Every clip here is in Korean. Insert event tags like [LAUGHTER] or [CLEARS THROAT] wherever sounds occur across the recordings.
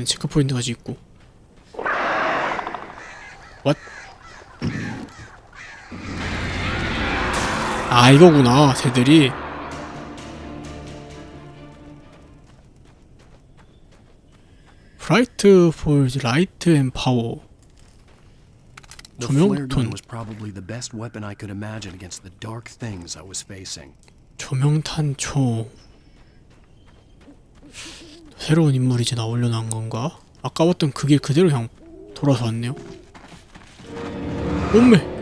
근데 체크 포인트까지 있고 왓? 아 이거구나 새들이 브라이트 폴즈 라이트 앤 파워 The flare gun was probably the best weapon I could imagine against the dark things I was facing. 조명탄초 새로운 인물이 이제 나오려 난 건가? 아까웠던 그 길 그대로 그냥 돌아서 왔네요 몸매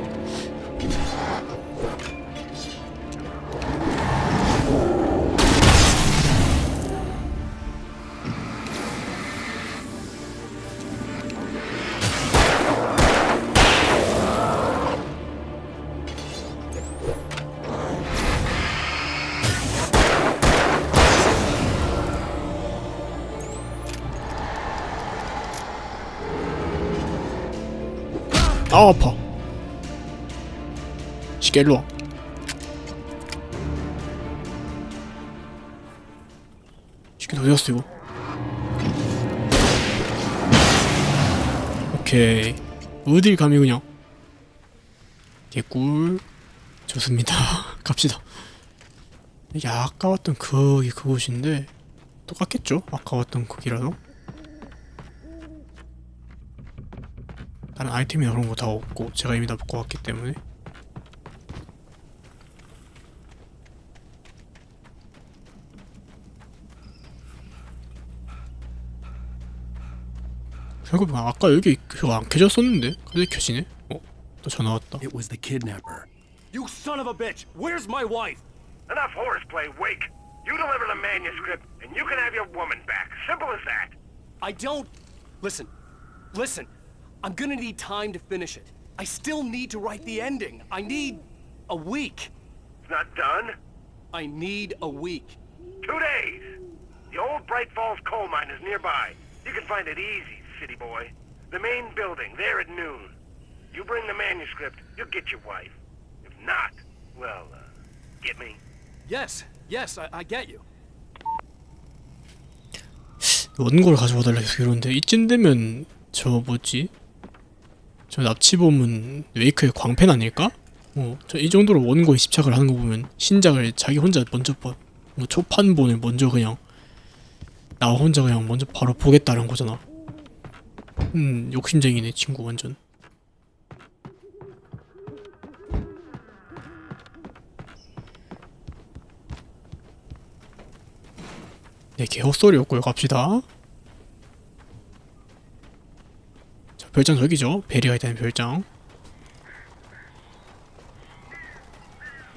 아 아파. 시계 일로와. 시계 어디 갔어 이거. 오케이. 어딜 감히 그냥. 개꿀. 좋습니다. [LAUGHS] 갑시다. 이게 아까 왔던 거기 그곳인데 똑같겠죠? 아까 왔던 거기라도 다른 아이템이나 그런 거 다 없고 제가 이미 다 먹고 왔기 때문에 생각해보면 아까 여기 그거 안 켜졌었는데 근데 켜지네? 어? 또 전화 왔다 It was the kidnapper. You son of a bitch! Where's my wife? Enough horseplay, Wake. You deliver the manuscript, and you can have your woman back. Simple as that. I don't. Listen. Listen. I'm gonna need time to finish it. I still need to write the ending. I need a week. It's not done. I need a week. Two days. The old Bright Falls coal mine is nearby. You can find it easy, city boy. The main building, there at noon. You bring the manuscript, you'll get your wife. If not, well, uh, get me? Yes, yes, I, I get you. 원고를 가져와 달라 계속 이러는데 이쯤 되면 저 뭐지? 저 납치범은 웨이크의 광팬 아닐까? 어, 저 이 정도로 원고에 집착을 하는 거 보면 신작을 자기 혼자 먼저 봐, 뭐 초판본을 먼저 그냥 나 혼자 그냥 먼저 바로 보겠다는 거잖아. 음, 욕심쟁이네 친구 완전. 네, 개헛소리였고요. 갑시다. 자, 별장 저기죠. 베리가 있다는 별장.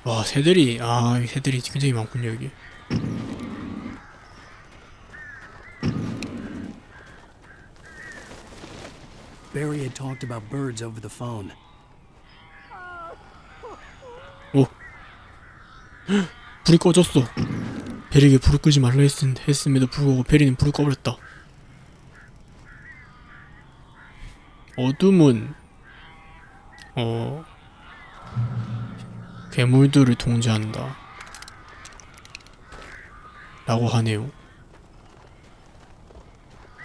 와, 새들이, 아, 이 새들이 굉장히 많군요, 여기. Barry had talked about birds over the phone. 오. [GASPS] 불이 꺼졌어. 베리에게 불을 끄지 말라 했, 했음에도 불구하고 베리는 불을 꺼버렸다. 어둠은 어 괴물들을 통제한다. 라고 하네요.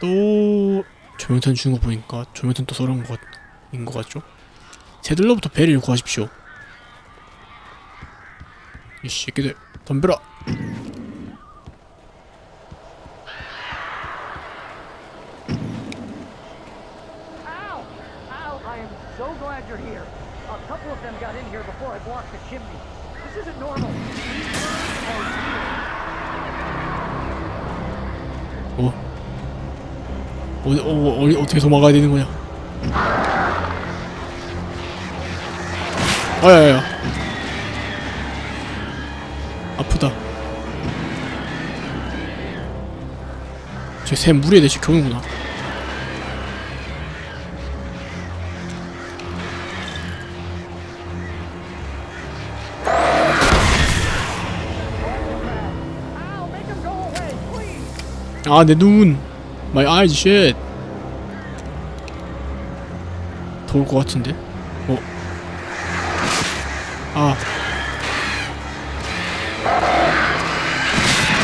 또 조명탄 주는 거 보니까 조명탄 또 썰은 것인 것 같죠? 새들로부터 베리를 구하십시오. 이 새끼들 덤벼라. Ow! Ow! I am so glad you're here. A couple of them got in here before I blocked the chimney. This isn't normal. 어? 어디 어떻게 도망가야 되는 거냐? 아야야. 아프다. 쟤새 물에 대시 겨우는구나. 아, 내 눈. My eyes. 좋을 것 같은데? 어? 아.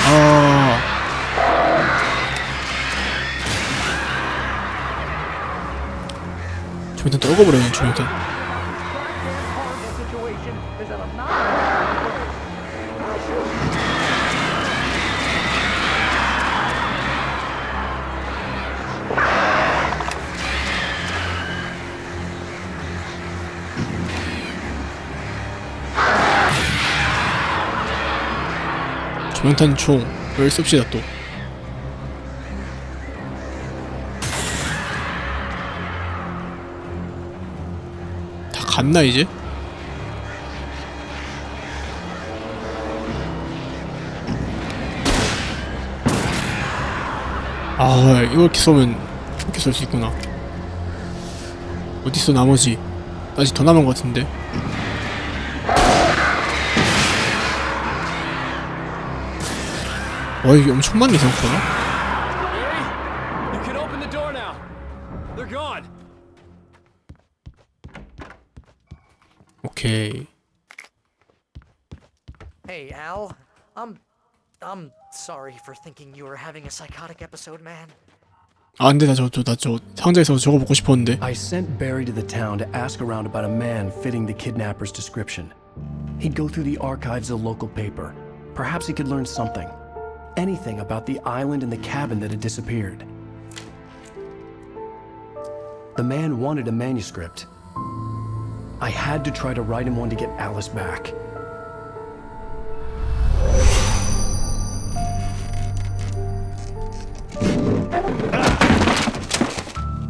아. 저 일단 떨궈버려요, 저 일단. 조명탄 총열 씁시다 또. 다 갔나 이제? 아 이렇게 쏘면 이렇게 쏠 수 있구나. 어딨어 나머지 아직 더 남은 것 같은데 와 이게 엄청 많네 생각보다 You can open the door now. They're gone. 오케이 Hey, Al. I'm. I'm sorry for thinking you were having a psychotic episode, man. 아 근데 나저저나저 상자에서 저거 먹고 싶었는데 I sent Barry to the town to ask around about a man fitting the kidnapper's description. He'd go through the archives of the local paper. Perhaps he could learn something. Anything about the island and the cabin that had disappeared. The man wanted a manuscript. I had to try to write him one to get Alice back.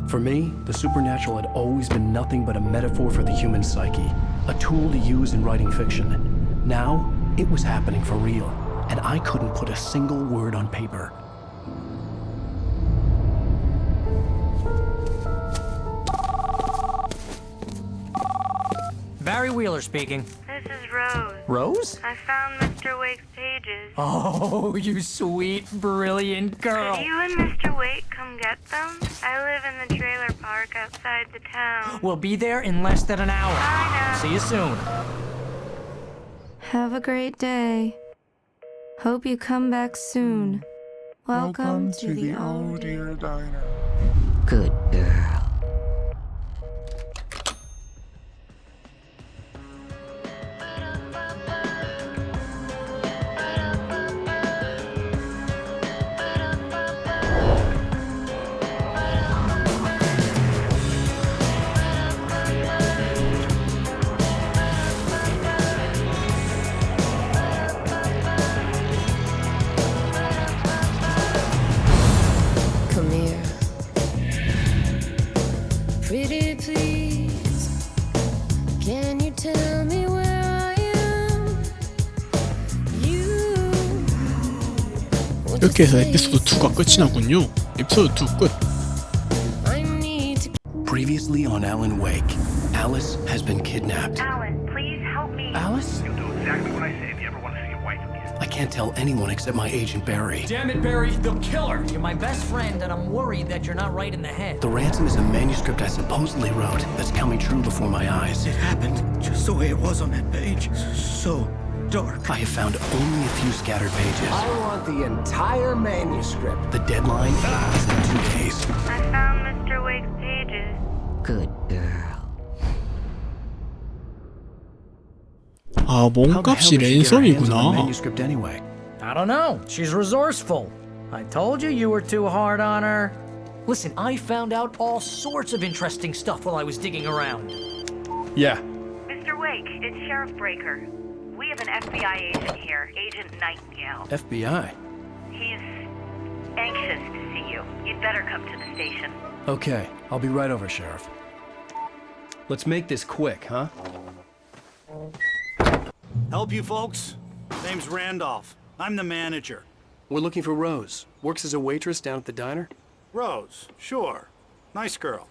For me, the supernatural had always been nothing but a metaphor for the human psyche, a tool to use in writing fiction. Now, it was happening for real, and I couldn't put a single word on paper. Barry Wheeler speaking. This is Rose. Rose? I found Mr. Wake's pages. Oh, [LAUGHS] you sweet, brilliant girl. Could you and Mr. Wake come get them? I live in the trailer park outside the town. We'll be there in less than an hour. I know. See you soon. Have a great day. Hope you come back soon. Welcome, to, the, old dear diner. Good girl. 이렇게 해서 에피소드 2가 끝이 나군요 에피소드 2 끝 I need to Previously on Alan Wake, Alice has been kidnapped. Alan, please help me. Alice? You'll do exactly what I say if you ever want to see your wife again. I can't tell anyone except my agent Barry. Damn it, Barry, they'll kill her. You're my best friend, and I'm worried that you're not right in the head. The ransom is a manuscript I supposedly wrote that's coming true before my eyes. It happened just the way it was on that page. So dark. I have found only a few scattered pages. I want the entire manuscript. The deadline is in two days. I found Mr. Wake's pages. Good girl. 아 How the hell 몸값이 did she get her hands on the 랜섬이구나 manuscript anyway? I don't know. She's resourceful. I told you you were too hard on her. Listen, I found out all sorts of interesting stuff while I was digging around. Yeah. Mr. Wake, it's Sheriff Breaker. We have an FBI agent here, Agent Nightingale. FBI. He's anxious to see you. You'd better come to the station. Okay, I'll be right over, Sheriff. Let's make this quick, huh? Help you folks? Name's Randolph. I'm the manager. We're looking for Rose. Works as a waitress down at the diner. Rose, sure. Nice girl.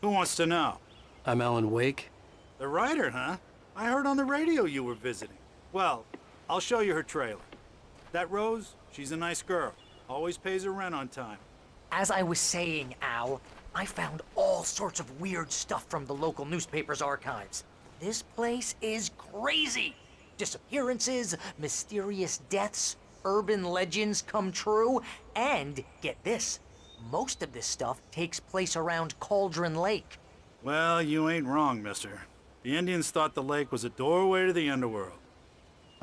Who wants to know? I'm Alan Wake. The writer, huh? I heard on the radio you were visiting. Well, I'll show you her trailer. That Rose, she's a nice girl. Always pays her rent on time. As I was saying, Al, I found all sorts of weird stuff from the local newspaper's archives. This place is crazy. Disappearances, mysterious deaths, urban legends come true, and get this most of this stuff takes place around Cauldron Lake. Well, you ain't wrong, mister. The Indians thought the lake was a doorway to the underworld.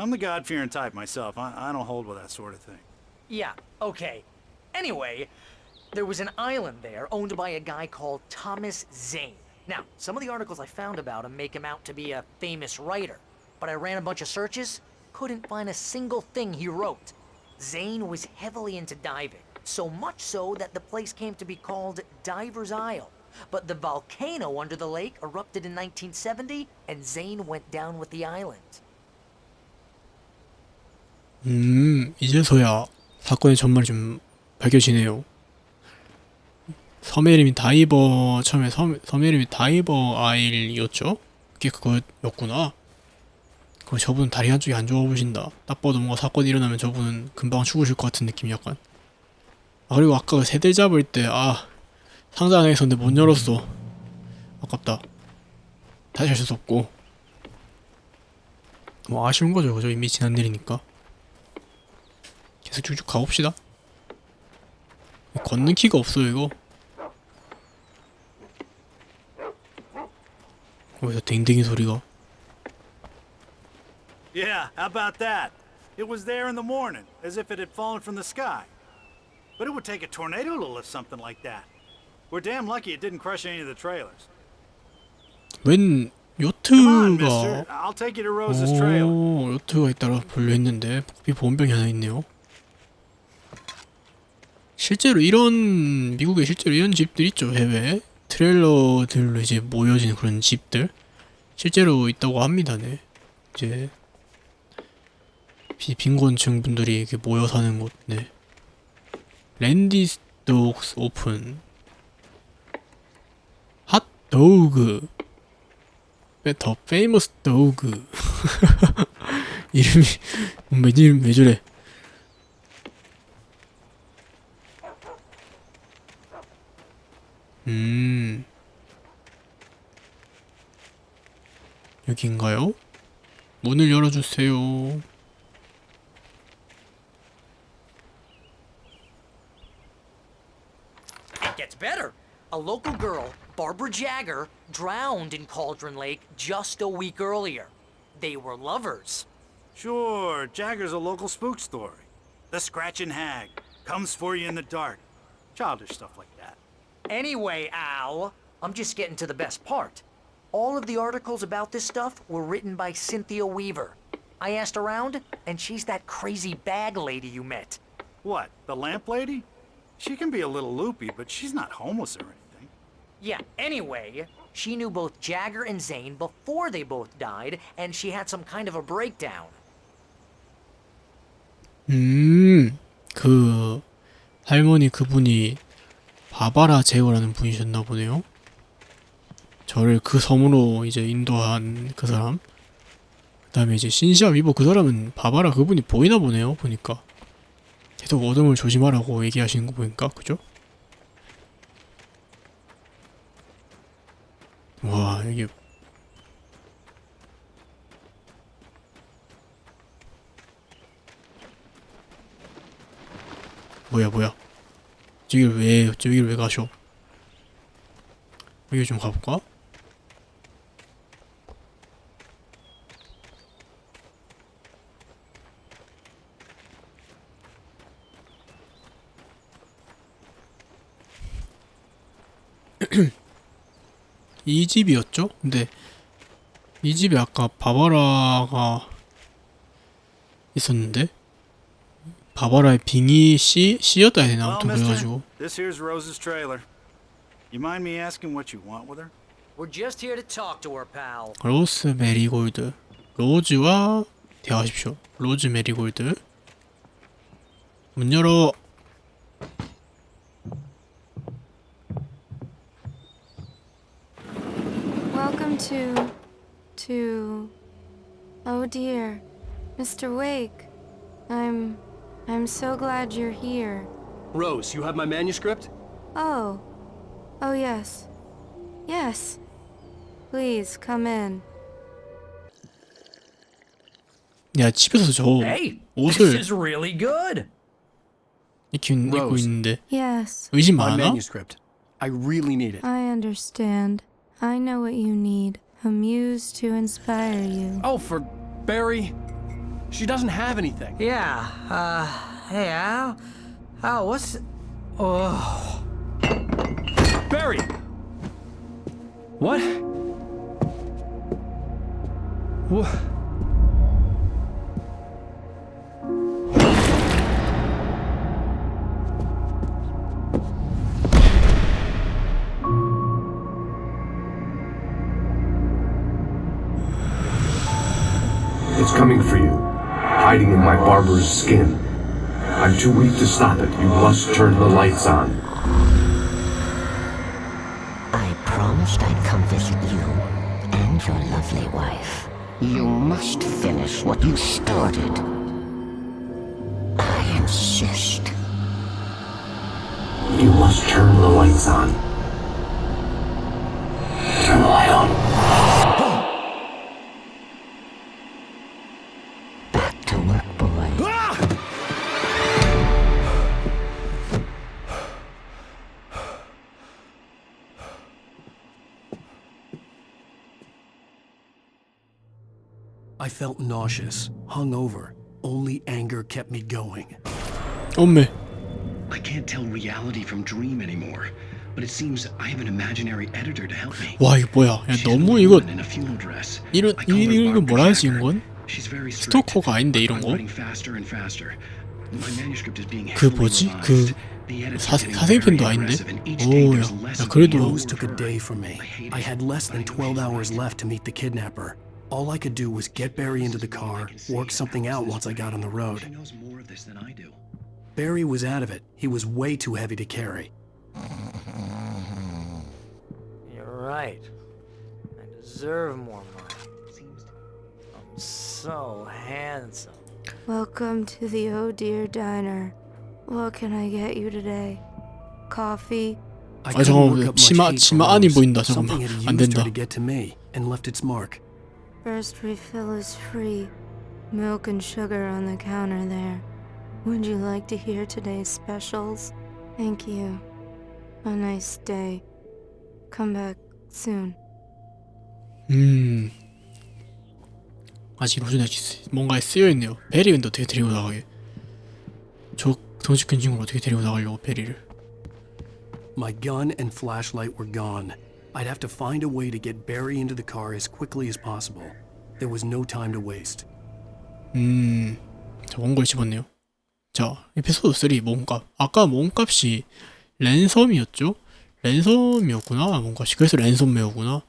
I'm the God fearing type myself. I, I don't hold with that sort of thing. Yeah, okay. Anyway, there was an island there owned by a guy called Thomas Zane. Now, some of the articles I found about him make him out to be a famous writer, but I ran a bunch of searches, couldn't find a single thing he wrote. Zane was heavily into diving, so much so that the place came to be called Diver's Isle. But the volcano under the lake erupted in 1970, and Zane went down with the island. 음, 이제서야 사건의 전말이 좀 밝혀지네요. 섬의 이름이 다이버, 처음에 섬, 섬의 이름이 다이버 아일이었죠? 그게 그거였구나. 그리고 저분은 다리 한쪽이 안 좋아 보신다. 딱 봐도 뭔가 사건이 일어나면 저분은 금방 죽으실 것 같은 느낌이 약간. 아, 그리고 아까 그 새들 잡을 때, 아, 상자 안에 있었는데 못 열었어. 아깝다. 다시 할 수도 없고. 뭐 아쉬운 거죠. 그죠? 이미 지난 일이니까. 계속 쭉쭉 가봅시다. 걷는 키가 없어요 이거. 어디서 댕댕이 소리가. Yeah, how about that? It was there in the morning, as if it had fallen from the sky. But it would take a tornado to lift something like that. We're damn lucky it didn't crush any of the trailers. 웬. 요트가. 오 요트가 있다라 분류 했는데 커피 보온병이 하나 있네요. 실제로 이런 미국에 실제로 이런 집들 있죠. 해외 트레일러들로 이제 모여진 그런 집들 실제로 있다고 합니다. 네. 이제 비- 빈곤층 분들이 이렇게 모여 사는 곳. 네. 랜디스 독스 오픈. 핫도그. 더 페이머스 도그? [LAUGHS] 이름이 왜, 이름 왜 저래 음 여긴가요? 문을 열어주세요 It gets better. A local girl, Barbara Jagger, drowned in Cauldron Lake just a week earlier. They were lovers. Sure, Jagger's a local spook story. The Scratching Hag comes for you in the dark. Childish stuff like that. Anyway, Al, I'm just getting to the best part. All of the articles about this stuff were written by Cynthia Weaver. I asked around, and she's that crazy bag lady you met. What, the lamp lady? She can be a little loopy, but she's not homeless or anything. Yeah, anyway, she knew both Jagger and Zane before they both died, and she had some kind of a breakdown. 음, 그 할머니 그분이 바바라 제거라는 분이셨나 보네요. 저를 그 섬으로 이제 인도한 그 사람. 그 다음에 이제 신시아 위버 그 사람은 바바라 그분이 보이나 보네요. 보니까 계속 어둠을 조심하라고 얘기하시는 거 보니까 그죠? 와 이게 뭐야 뭐야 저길 왜 저길 왜 가셔 여기 좀 가볼까? [CLEARS THROAT] 이 집이었죠? 근데 이 집에 아까 바바라가 있었는데 바바라의 빙이 씨 씨였다 해야 되나 Well, 아무튼 mister, 그래가지고 this here's Rose's trailer. You mind me asking what you want with her? We're just here to talk to her, pal. 로스 메리골드 로즈와 대화하십시오 로즈 메리골드 문 열어 Welcome to. to. Oh dear. Mr. Wake. I'm. I'm so glad you're here. Rose, you have my manuscript? Oh. Oh, yes. Yes. Please come in. 야 집에서 저 Hey, this 옷을 is really good. 입고, 입- 입고 Rose. 있는데 Yes, 의심 My 많아? manuscript. I really need it. I understand. I know what you need a muse to inspire you. Oh, for Barry. She doesn't have anything. Yeah, uh, hey, Al? Al, what's. Oh. Barry! What? What? It's coming for you, hiding in my barber's skin. I'm too weak to stop it. You must turn the lights on. I promised I'd come visit you and your lovely wife. You must finish what you started. I insist. You must turn the lights on. felt nauseous, hungover. Only anger kept me going. 엄매. I can't tell reality from dream anymore. But it seems I have an imaginary editor to help me. 와 이거 뭐야? 야 She's an 너무 old 이거 woman in a funeral dress. 이런 I call her 이- 이거 Barbara 뭐라 하지 Shacker. 이건? She's very strict. 스토커가 아닌데 이런 I'm 거? writing faster and faster. My manuscript is being 그 heavily 뭐지? revised. 그 The edit's 사, getting 사생팬도 very 아닌데? aggressive, and each day 오야 there's less 야 of 그래도 me. Rose took a day from me. I had less than 12 hours left to meet the kidnapper. All I could do was get Barry into the car, work something out once I got on the road. She knows more of this than I do. Barry was out of it. He was way too heavy to carry. You're right. I deserve more money. I'm so handsome. Welcome to the Oh Dear Diner. What can I get you today? Coffee? I 아, couldn't 잠깐만, work up much 치마- hate for 치마 안이 Rose. 보인다, Something 잠깐만. had 안 used 된다. her to get to me and left its mark. First refill is free. Milk and sugar on the counter there. Would you like to hear today's specials? Thank you. A nice day. Come back soon. 음 아직 로즈는 아직 뭔가에 쓰여 있네요. 베리 근데 어떻게 데리고 나가게? 저 덩치 큰 친구를 어떻게 데리고 나가려고 베리를? My gun and flashlight were gone. I'd have to find a way to get Barry into the car as quickly as possible. There was no time to waste. 음, 자 원고를 집었네요. 자 에피소드 3 몸값. 아까 몸값이 랜섬이었죠? 랜섬이었구나 몸값이. 그래서 랜섬웨어구나.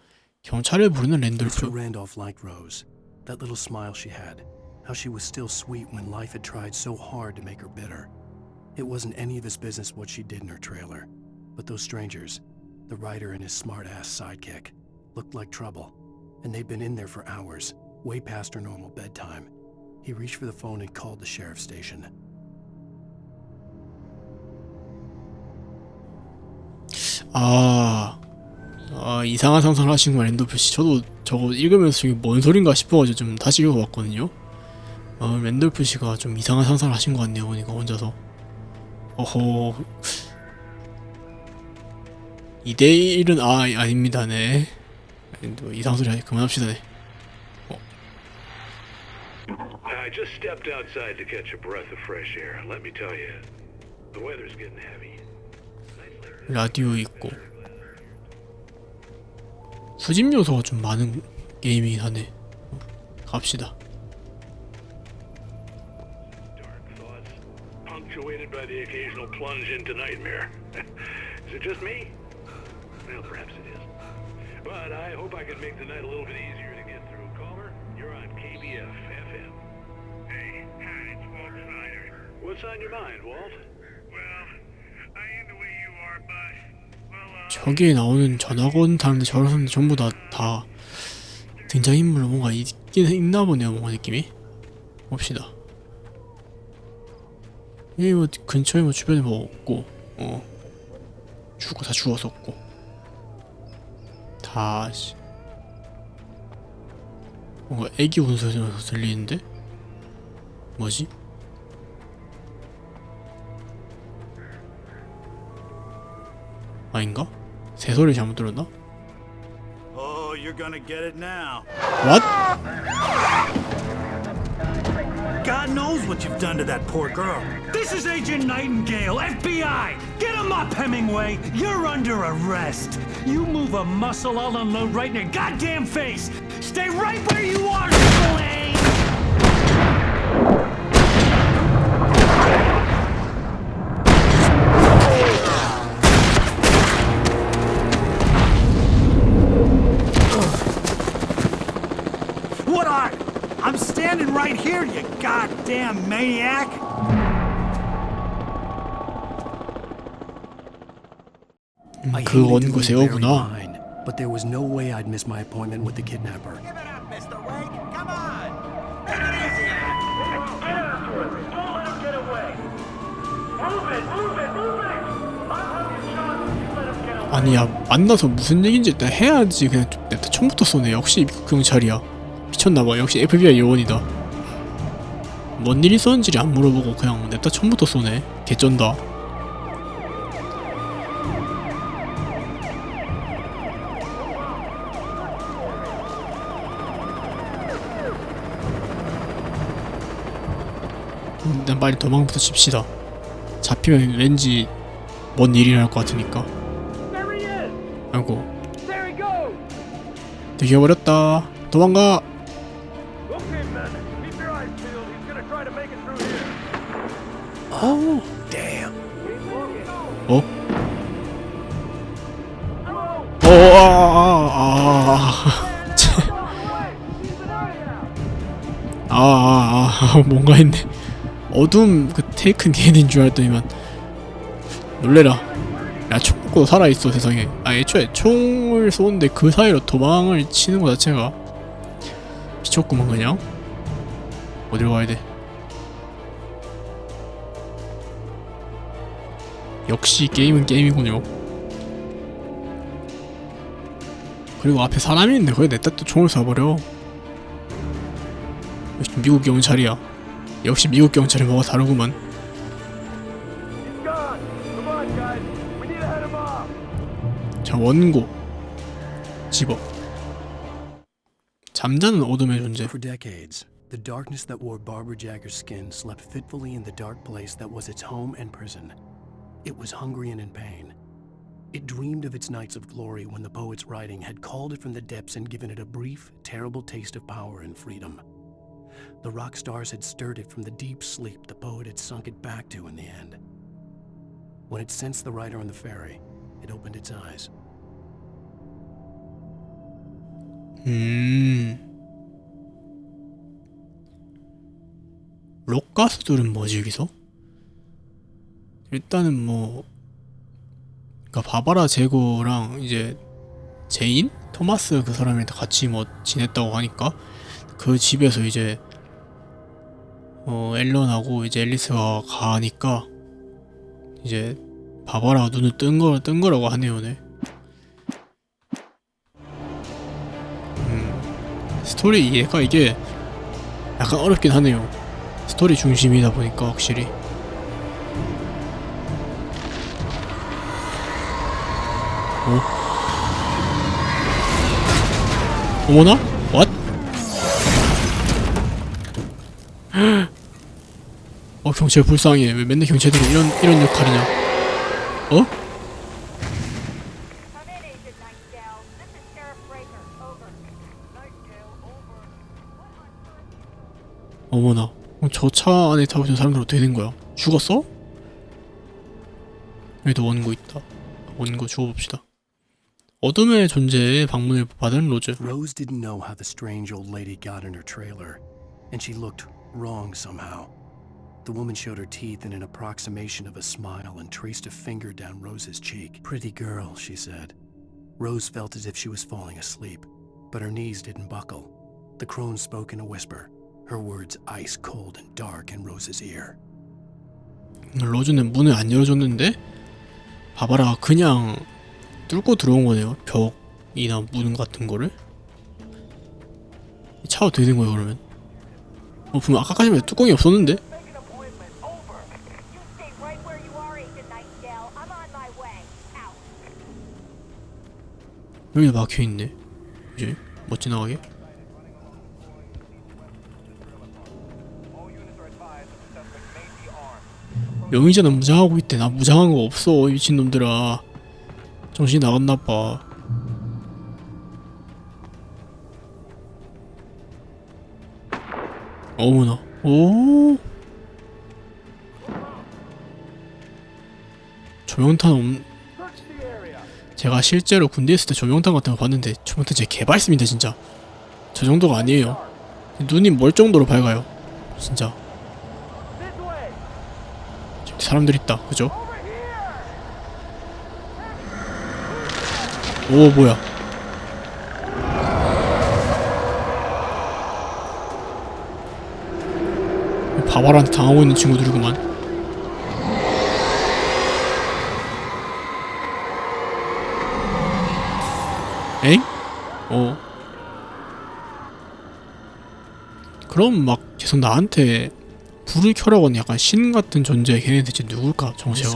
경찰을 부르는 Mr. 랜돌프. Randolph liked Rose. That little smile she had. How she was still sweet when life had tried so hard to make her bitter. It wasn't any of his business what she did in her trailer. But those strangers, The writer and his smart ass sidekick, looked like trouble. And they'd been in there for hours, way past her normal bedtime. He reached for the phone and called the sheriff's station. 아, 아 이상한 상상을 하시는구나 랜돌프 씨. 저도 저거 읽으면서 이게 뭔 소린가 싶어가지고 좀 다시 읽어봤거든요. 어, 랜돌프 씨가 좀 이상한 상상을 하신 것 같네요. 보니까 혼자서. 어허. 2대 1은 아 아닙니다. 네. 또 이상 소리 하니 그만합시다. 네. I just stepped outside to catch a breath of fresh air. Let me tell you, the weather's getting heavy. 라디오 있고 수집 요소가 좀 많은 게임이긴 하네. 어, 갑시다. Dark thoughts, punctuated by the occasional plunge into nightmare. is it just me? Well, perhaps it is. But I hope I can make the night a little bit easier to get through. Caller, you're on KBF FM. Hey, hi, it's Walt Snyder. What's on your mind, Walt? Well, I am the way you are, but well, uh, 저기에 나오는 전학원 사람들 저런 사람들 전부 다, 다 등장인물로 뭔가 있긴 있나 보네요 뭔가 느낌이 봅시다 여기 뭐 근처에 뭐 주변에 뭐 없고 어 죽어 다 죽었었고 다 씨. 뭔가 애기 운 소리가 들리는데 뭐지? 아닌가? 새 소리 잘못 들었나? you're gonna get it now. What? God knows what you've done to that poor girl. This is Agent Nightingale, FBI! Get him up, Hemingway! You're under arrest! You move a muscle, I'll unload right in your goddamn face! Stay right where you are, Spillane! What are? I'm standing right here, you goddamn maniac! 음, I 그 원고 behind, but there was no way I'd miss my appointment with the kidnapper. 아니 야 만나서 무슨 얘긴지 일단 해야지. 그냥 좀 냅다 처음부터 쏘네. 역시 미국 경찰이야. 미쳤나봐. 역시 FBI 요원이다. 뭔 일이 있었는지 안 물어보고 그냥 냅다 처음부터 쏘네. 개쩐다 일단 빨리 도망부터 칩시다 잡히면 왠지 뭔 일이 날것 같으니까 아이고 되겨버렸다 도망가 Oh, damn. 어? 어, 어아아 아 아 [LAUGHS] 아, 아, 아, 뭔가 했네. 어둠 그 테이큰 개인인 줄 알았더니만 놀래라. 야, 총 먹고 살아있어 세상에. 아, 애초에 총을 쏘는데 그 사이로 도망을 치는 것 자체가 미쳤구만 그냥. 어디로 가야 돼? 역시 게임은 게임이군요. 그리고 앞에 사람이 있는데 거기 냈다 또 총을 쏴버려. 미국 경찰이야. 역시 미국 경찰이 뭐가 다르구만. 자 원고 집업 잠자는 어둠의 존재. For decades, the darkness that wore Barbara Jagger's skin slept fitfully in the dark place that was its home and prison. It was hungry and in pain. It dreamed of its nights of glory when the poet's writing had called it from the depths and given it a brief, terrible taste of power and freedom. The rock stars had stirred it from the deep sleep the poet had sunk it back to in the end. When it sensed the writer on the ferry, it opened its eyes. 음. 록 가수들은 뭐지 여기서? 일단은 뭐 그러니까 바바라 제고랑 이제 제인 토마스 그 사람이랑 같이 뭐 지냈다고 하니까 그 집에서 이제 어 앨런하고 이제 앨리스가 가니까 이제 바바라가 눈을 뜬 거, 뜬 거라고 하네요, 네. 음, 스토리 이해가 이게 약간 어렵긴 하네요. 스토리 중심이다 보니까 확실히. 어? 어머나? [GASPS] 어 경찰 불쌍해. 왜 맨날 경찰들이 이런 이런 역할이냐? 어? 어머나. 저 차 안에 타고 있는 사람들 어떻게 된 거야? 죽었어? 여기도 원고 있다. 원고 주워봅시다. 어둠의 존재에 방문을 받은 로즈. Rose didn't know how the strange old lady got in her trailer, and she looked wrong somehow. The woman showed her teeth in an approximation of a smile and traced a finger down Rose's cheek. Pretty girl, she said. Rose felt as if she was falling asleep, but her knees didn't buckle. The crone spoke in a whisper, her words ice cold and dark in Rose's ear. 로즈는 문을 안 열어줬는데 바바라가 그냥 뚫고 들어온 거네요 벽이나 문 같은 거를 이 차가 어떻게 된 거예요 그러면 어 분명 아까까지만 해도 뚜껑이 없었는데? 여기도 막혀있네. 이제 못 지나가게. 명의자는 무장하고 있대. 나 무장한 거 없어 이 미친놈들아. 정신 나갔나봐 어머나. 오. 조명탄 없 제가 실제로 군대 있을 때 조명탄 같은 거 봤는데 조명탄 진짜 개발습니다 진짜. 저 정도가 아니에요. 눈이 멀 정도로 밝아요. 진짜. 저기 사람들 있다. 그죠? 오 뭐야 바바라한테 당하고 있는 친구들이구만 엥? 어 그럼 막 계속 나한테 불을 켜라고 하는 약간 신 같은 존재 걔네 대체 누굴까 정세가.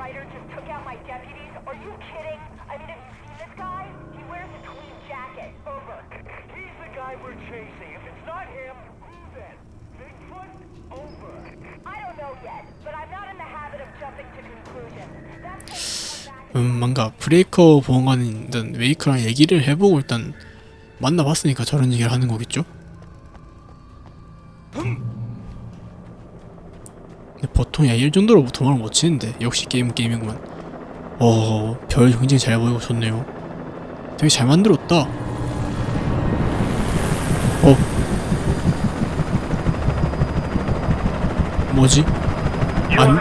Ryder just took out my deputies? Are you kidding? I mean, have you seen this guy? He wears a tweed jacket. Over. He's the guy we're chasing. If it's not him, who then? Bigfoot? Over. I don't know yet, but I'm not in the habit of jumping to conclusions. That's 음 뭔가 브레이커 일단 웨이크랑 얘기를 해보고 일단 만나봤으니까 저런 얘기를 하는 거겠죠? 근데 보통 야일 정도로 도망을 못 치는데 역시 게임은 게임이구만 어, 별 굉장히 잘 보이고 좋네요 되게 잘 만들었다 어 뭐지? 안,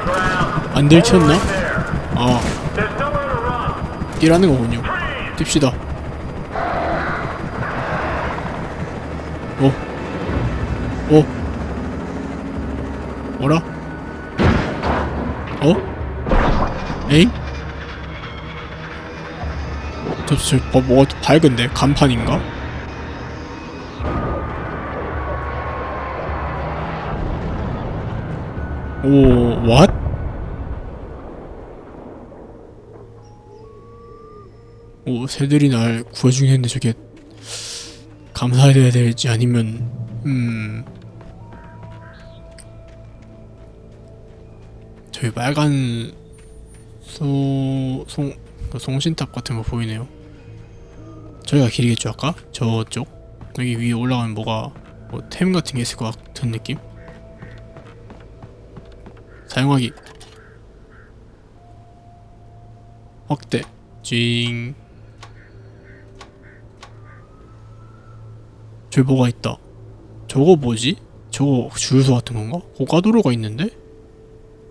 안 들켰나? 아 뛰라는 거군요 뜁시다 어? 어? 뭐라? 어? 에잉? 저, 저, 뭐, 뭐가 밝은데? 간판인가? 오, what? 오, 새들이 날 구해주긴 했는데 저게 감사해야 될지 아니면 음 저기 빨간 소송 그 송신탑 같은 거 보이네요. 저기가 길이겠죠 아까? 저쪽? 여기 위에 올라가면 뭐가 뭐 템 같은 게 있을 것 같은 느낌. 사용하기. 확대. 징 뭐가 있다 저거 뭐지? 저거 주유소 같은 건가? 고가도로가 있는데?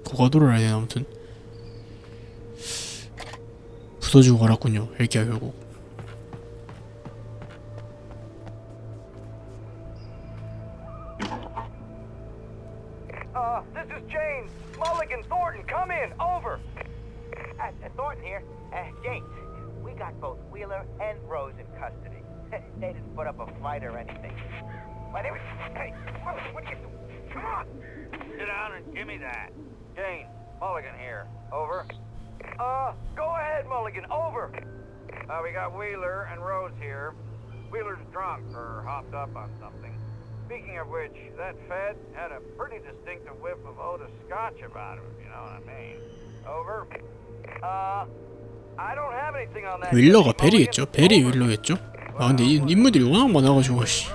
고가도로라 해야 되나 아무튼 부서지고 말았군요 헬기야 결국 which, that Fed had a pretty distinctive whiff of Otis Scotch about him, if you know what I mean. Over. Uh, I don't have anything on that. 윌러가 베리겠죠? 베리 윌러겠죠? 아 근데 이 인물들이 워낙 많아가지고 씨.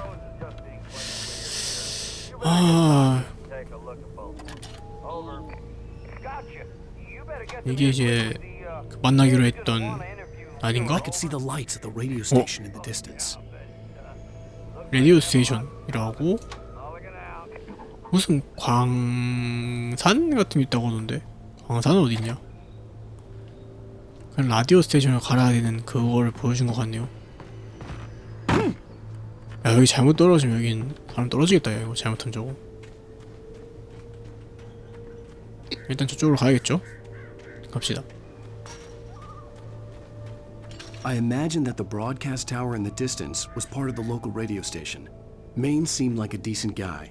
아 이게 이제 그 만나기로 했던 아닌가? Distance. 레디오 스테이션이라고 무슨 광산 같은 게 있다고 하던데 광산은 어딨냐? 그냥 라디오 스테이션을 갈아야 되는 그거를 보여준 것 같네요. 야 여기 잘못 떨어지면 여긴 사람 떨어지겠다 야 이거 잘못하면 저거. 일단 저쪽으로 가야겠죠? 갑시다. I imagined that the broadcast tower in the distance was part of the local radio station. Maine seemed like a decent guy,